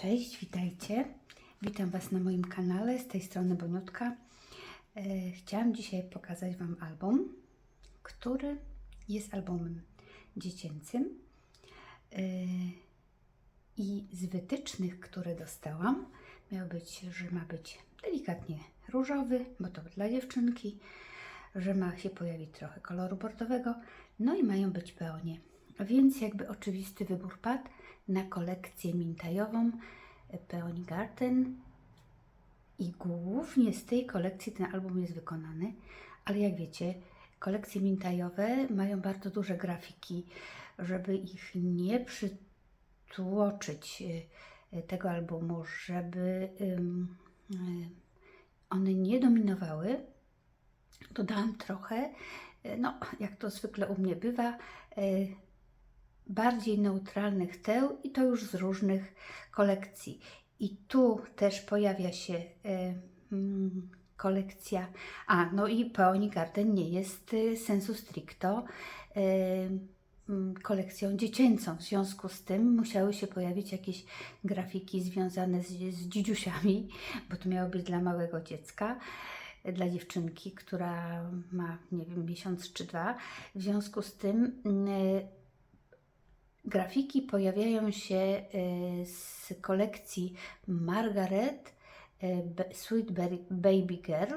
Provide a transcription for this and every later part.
Cześć, witajcie. Witam Was na moim kanale, z tej strony Boniutka. E, Chciałam dzisiaj pokazać Wam album, który jest albumem dziecięcym. E, I z wytycznych, które dostałam, miał być, że ma być delikatnie różowy, bo to dla dziewczynki, że ma się pojawić trochę koloru bordowego, no i mają być peonie. Więc jakby oczywisty wybór padł na kolekcję mintajową e, Peony Garden i głównie z tej kolekcji ten album jest wykonany, ale jak wiecie, kolekcje mintajowe mają bardzo duże grafiki, żeby ich nie przytłoczyć e, e, tego albumu, żeby one nie dominowały, dodałam trochę, no jak to zwykle u mnie bywa, bardziej neutralnych teł i to już z różnych kolekcji. I tu też pojawia się e, mm, kolekcja, a no i Peony Garden nie jest e, sensu stricto e, mm, kolekcją dziecięcą. W związku z tym musiały się pojawić jakieś grafiki związane z, z dzidziusiami, bo to miało być dla małego dziecka dla dziewczynki, która ma, nie wiem, miesiąc czy dwa. W związku z tym mm, grafiki pojawiają się e, z kolekcji Margaret Be- Sweet Baby Girl,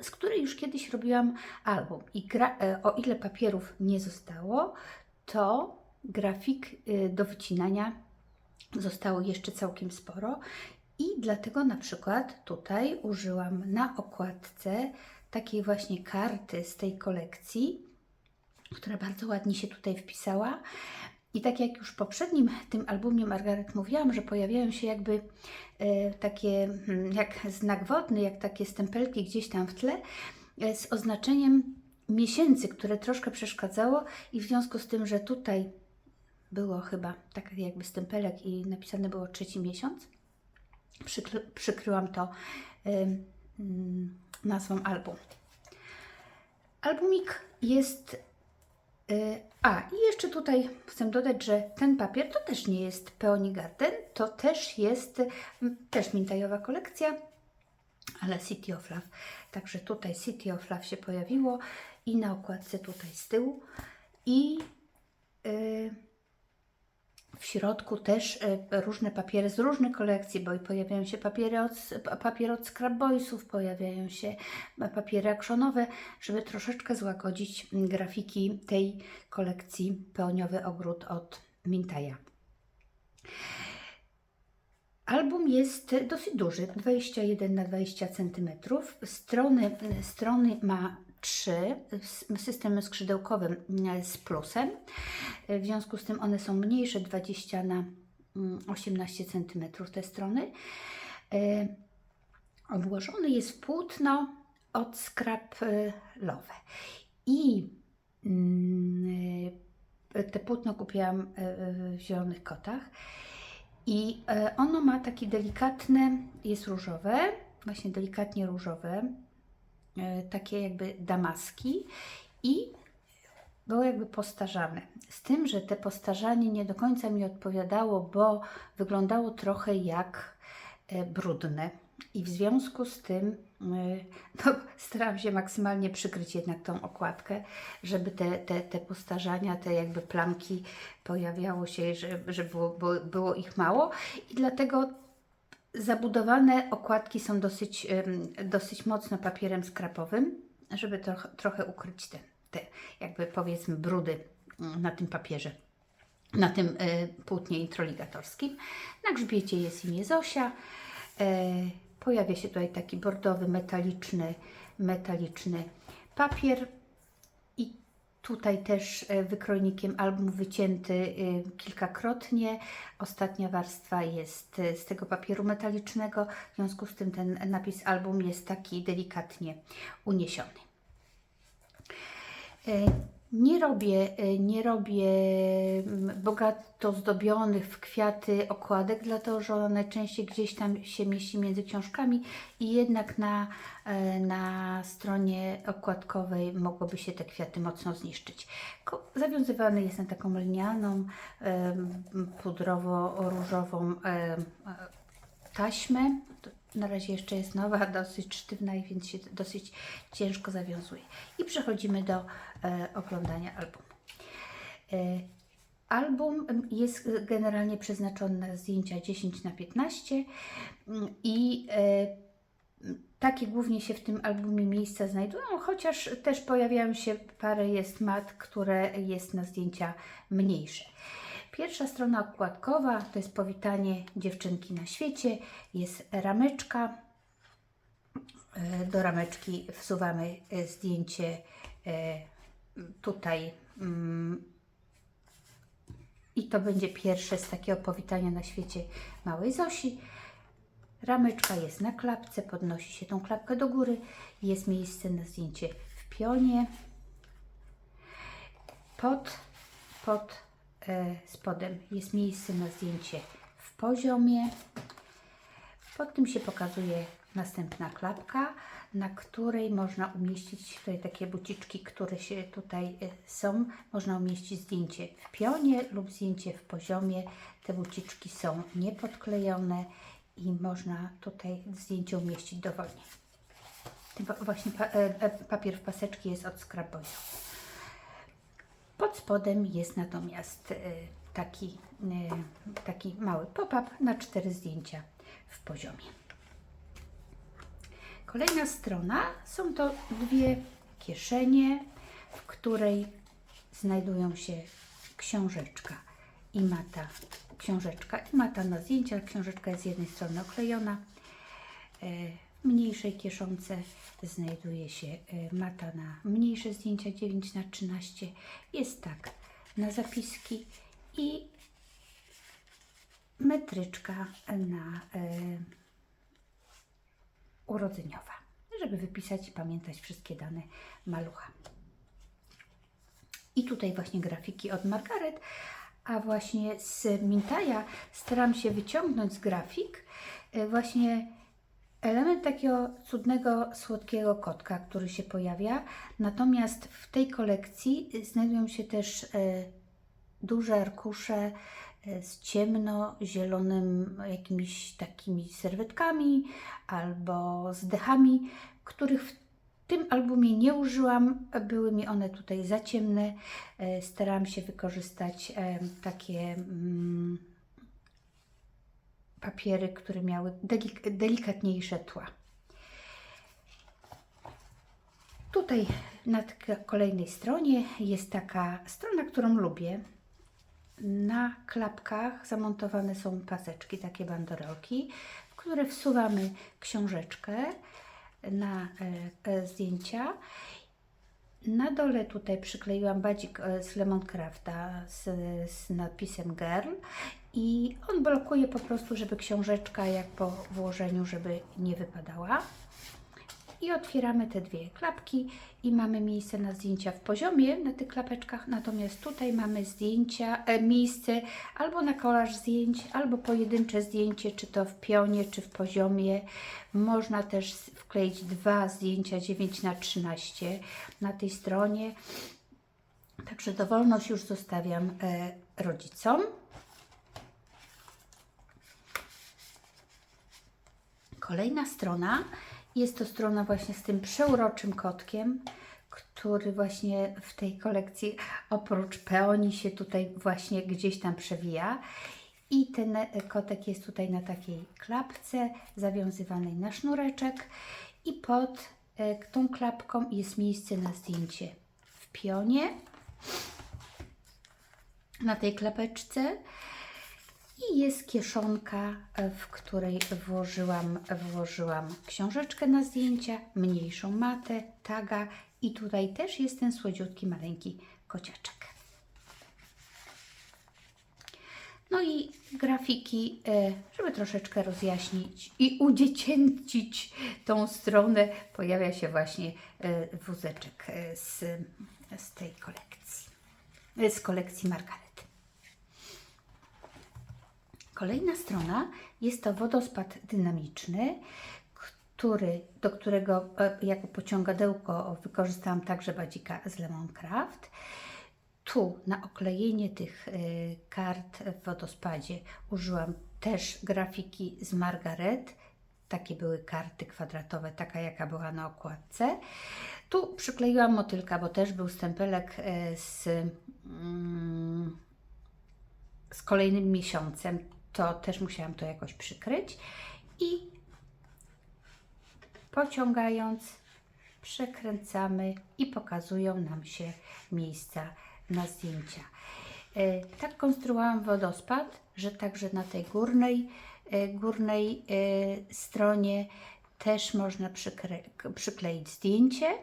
z której już kiedyś robiłam album. I e, o ile papierów nie zostało, to grafik do wycinania zostało jeszcze całkiem sporo. I dlatego na przykład tutaj użyłam na okładce takiej właśnie karty z tej kolekcji, która bardzo ładnie się tutaj wpisała. I tak jak już w poprzednim tym albumie Margaret mówiłam, że pojawiają się jakby e, takie, hmm, jak znak wodny, jak takie stempelki gdzieś tam w tle e, z oznaczeniem miesięcy, które troszkę przeszkadzało i w związku z tym, że tutaj było chyba tak jakby stempelek i napisane było trzeci miesiąc, przykry, przykryłam to em, mm, nazwą album. Albumik jest A, i jeszcze tutaj chcę dodać, że ten papier to też nie jest Peony Garden, to też jest mm, też mintajowa kolekcja, ale City of Love. Także tutaj City of Love się pojawiło i na okładce tutaj z tyłu. I y, w środku też y, różne papiery z różnych kolekcji, bo pojawiają się papiery od, papier od Scrap Boysów, pojawiają się papiery akszonowe, żeby troszeczkę złagodzić mm, grafiki tej kolekcji Peoniowy Ogród od Mintaja. Album jest dosyć duży, 21 na 20 cm. Strony, strony ma trzy, s- systemem skrzydełkowym mm, z plusem. W związku z tym one są mniejsze, 20 na mm, 18 cm te strony. E, Obłożony jest w płótno od Scrap e, Love. I mm, e, te płótno kupiłam e, w Zielonych Kotach. I e, ono ma takie delikatne, jest różowe, właśnie delikatnie różowe, e, takie jakby damaski i było jakby postarzane. Z tym, że te postarzanie nie do końca mi odpowiadało, bo wyglądało trochę jak e, brudne. I w związku z tym no, starałam się maksymalnie przykryć jednak tą okładkę, żeby te, te, te postarzania, te jakby plamki pojawiało się, żeby, żeby było, było, ich mało. I dlatego zabudowane okładki są dosyć, dosyć mocno papierem skrapowym, żeby trochę, trochę ukryć te, te jakby powiedzmy brudy mm, na tym papierze, na tym e, płótnie introligatorskim. Na grzbiecie jest imię Zosia. E, pojawia się tutaj taki bordowy, metaliczny, metaliczny papier. I tutaj też e, wykrojnikiem album wycięty e, kilkakrotnie. Ostatnia warstwa jest e, z tego papieru metalicznego, w związku z tym ten napis album jest taki delikatnie uniesiony. E, Nie robię, y, nie robię mm, bogato zdobionych w kwiaty okładek, dlatego że ona najczęściej gdzieś tam się mieści między książkami i jednak na, e, na stronie okładkowej mogłoby się te kwiaty mocno zniszczyć. Zawiązywany jest na taką lnianą, em, pudrowo-różową e, taśmę. Na razie jeszcze jest nowa, dosyć sztywna, i więc się dosyć ciężko zawiązuje. I przechodzimy do e, oglądania albumu. E, album jest generalnie przeznaczony na zdjęcia 10 na 15 mm, i e, takie głównie się w tym albumie miejsca znajdują, chociaż też pojawiają się parę jest mat, które jest na zdjęcia mniejsze. Pierwsza strona okładkowa to jest powitanie dziewczynki na świecie, jest rameczka. E, Do rameczki wsuwamy e, zdjęcie e, tutaj mm, i to będzie pierwsze z takiego powitania na świecie małej Zosi. Rameczka jest na klapce, podnosi się tą klapkę do góry, jest miejsce na zdjęcie w pionie. Pod, pod spodem jest miejsce na zdjęcie w poziomie. Pod tym się pokazuje następna klapka, na której można umieścić tutaj takie buciczki, które się tutaj e, są. Można umieścić zdjęcie w pionie lub zdjęcie w poziomie. Te buciczki są niepodklejone i można tutaj zdjęcie umieścić dowolnie. Wa- Właśnie e, e, papier w paseczki jest od Scrapboya. Pod spodem jest natomiast e, taki, e, taki mały pop-up na cztery zdjęcia w poziomie. Kolejna strona są to dwie kieszenie, w której znajdują się książeczka i mata. Książeczka i mata na zdjęcia. Książeczka jest z jednej strony oklejona. Mniejszej kieszonce znajduje się e, mata na mniejsze zdjęcia 9 na 13 Jest tak na zapiski i metryczka na e, urodzeniowa, żeby wypisać i pamiętać wszystkie dane malucha. I tutaj właśnie grafiki od Margaret, a właśnie z Mintaja staram się wyciągnąć z grafik e, właśnie element takiego cudnego, słodkiego kotka, który się pojawia. Natomiast w tej kolekcji e, znajdują się też e, duże arkusze e, z ciemno-zielonym jakimiś takimi serwetkami albo z dechami, których w tym albumie nie użyłam. Były mi one tutaj za ciemne. Starałam się wykorzystać takie mm, papiery, które miały delik- delikatniejsze tła. Tutaj na kolejnej stronie jest taka strona, którą lubię. Na klapkach zamontowane są paseczki, takie bandorolki, w które wsuwamy książeczkę na e, e, zdjęcia. Na dole tutaj przykleiłam badzik e, z Lemoncrafta z, z napisem Girl i on blokuje po prostu, żeby książeczka jak po włożeniu, żeby nie wypadała. I otwieramy te dwie klapki i mamy miejsce na zdjęcia w poziomie na tych klapeczkach, natomiast tutaj mamy zdjęcia, e, miejsce albo na kolaż zdjęć, albo pojedyncze zdjęcie, czy to w pionie, czy w poziomie. Można też wkleić dwa zdjęcia 9 na 13 na tej stronie. Także dowolność już zostawiam e, rodzicom. Kolejna strona. Jest to strona właśnie z tym przeuroczym kotkiem, który właśnie w tej kolekcji oprócz peoni się tutaj właśnie gdzieś tam przewija. I ten e, kotek jest tutaj na takiej klapce zawiązywanej na sznureczek. I pod e, tą klapką jest miejsce na zdjęcie w pionie na tej klapeczce i jest kieszonka, e, w której włożyłam, włożyłam książeczkę na zdjęcia, mniejszą matę, taga i tutaj też jest ten słodziutki, maleńki kociaczek. No i grafiki, e, żeby troszeczkę rozjaśnić i udziecięcić tą stronę, pojawia się właśnie e, wózeczek z, z tej kolekcji, z kolekcji Margaret. Kolejna strona jest to wodospad dynamiczny, który, do którego e, jako pociągadełko wykorzystałam także badzika z Lemoncraft. Tu na oklejenie tych e, kart w wodospadzie użyłam też grafiki z Margaret. Takie były karty kwadratowe, taka jaka była na okładce. Tu przykleiłam motylka, bo też był stempelek e, z, mm, z kolejnym miesiącem. To też musiałam to jakoś przykryć. I pociągając, przekręcamy i pokazują nam się miejsca na zdjęcia. E, Tak konstruowałam wodospad, że także na tej górnej, e, górnej e, stronie też można przykleić zdjęcie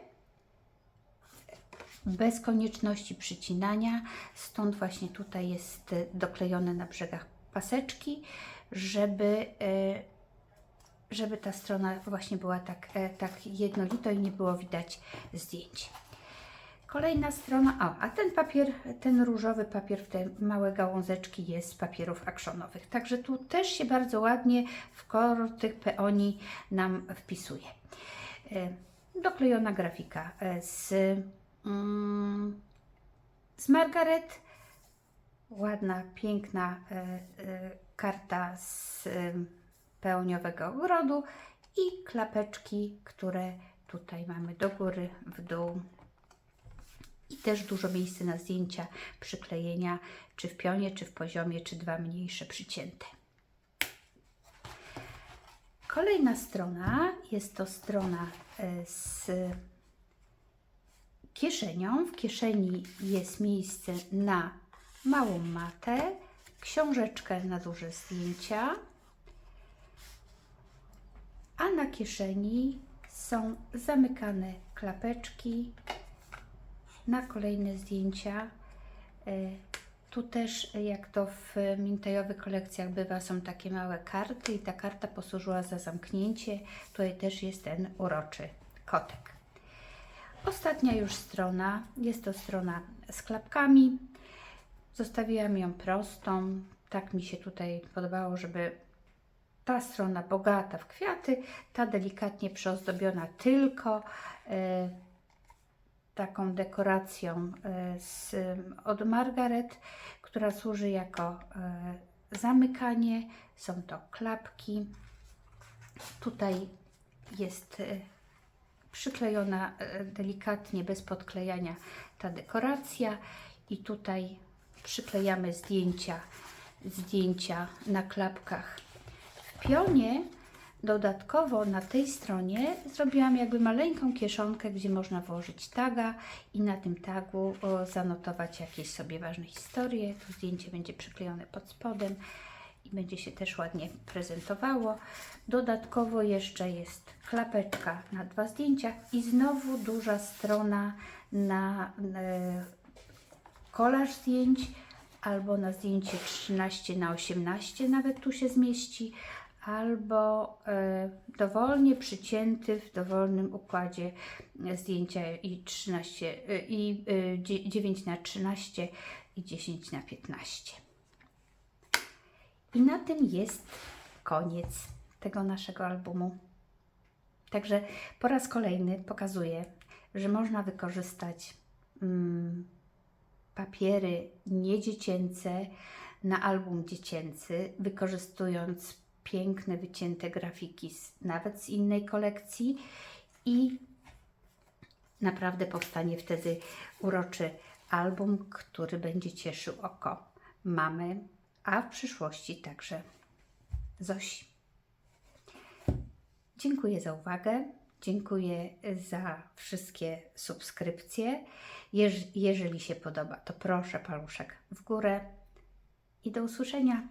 bez konieczności przycinania. Stąd właśnie tutaj jest doklejone na brzegach paseczki, żeby, e, żeby ta strona właśnie była tak, e, tak jednolito i nie było widać zdjęć. Kolejna strona, o, a ten papier, ten różowy papier w te małe gałązeczki jest z papierów akszonowych. Także tu też się bardzo ładnie w kolor tych peoni nam wpisuje. E, Doklejona grafika z, mm, z Margaret. Ładna, piękna e, e, karta z e, pełniowego ogrodu i klapeczki, które tutaj mamy do góry, w dół i też dużo miejsca na zdjęcia, przyklejenia, czy w pionie, czy w poziomie, czy dwa mniejsze przycięte. Kolejna strona jest to strona z kieszenią. W kieszeni jest miejsce na małą matę, książeczkę na duże zdjęcia, a na kieszeni są zamykane klapeczki na kolejne zdjęcia. E, Tu też, e, jak to w mintajowych kolekcjach bywa, są takie małe karty i ta karta posłużyła za zamknięcie. Tutaj też jest ten uroczy kotek. Ostatnia już strona, jest to strona z klapkami. Zostawiłam ją prostą. Tak mi się tutaj podobało, żeby ta strona bogata w kwiaty, ta delikatnie przyozdobiona tylko e, taką dekoracją e, z, od Margaret, która służy jako e, zamykanie. Są to klapki. Tutaj jest e, przyklejona e, delikatnie, bez podklejania ta dekoracja i tutaj przyklejamy zdjęcia, zdjęcia na klapkach. W pionie dodatkowo na tej stronie zrobiłam jakby maleńką kieszonkę, gdzie można włożyć taga i na tym tagu zanotować jakieś sobie ważne historie. To zdjęcie będzie przyklejone pod spodem i będzie się też ładnie prezentowało. Dodatkowo jeszcze jest klapeczka na dwa zdjęcia i znowu duża strona na e, kolaż zdjęć albo na zdjęcie 13 na 18 nawet tu się zmieści, albo e, dowolnie przycięty w dowolnym układzie zdjęcia i 13 e, i e, dzie- 9 na 13 i 10 na 15. I na tym jest koniec tego naszego albumu. Także po raz kolejny pokazuję, że można wykorzystać mm, papiery niedziecięce na album dziecięcy, wykorzystując piękne, wycięte grafiki z, nawet z innej kolekcji i naprawdę powstanie wtedy uroczy album, który będzie cieszył oko mamy, a w przyszłości także Zosi. Dziękuję za uwagę. Dziękuję za wszystkie subskrypcje. Jeż, jeżeli się podoba, to proszę paluszek w górę i do usłyszenia.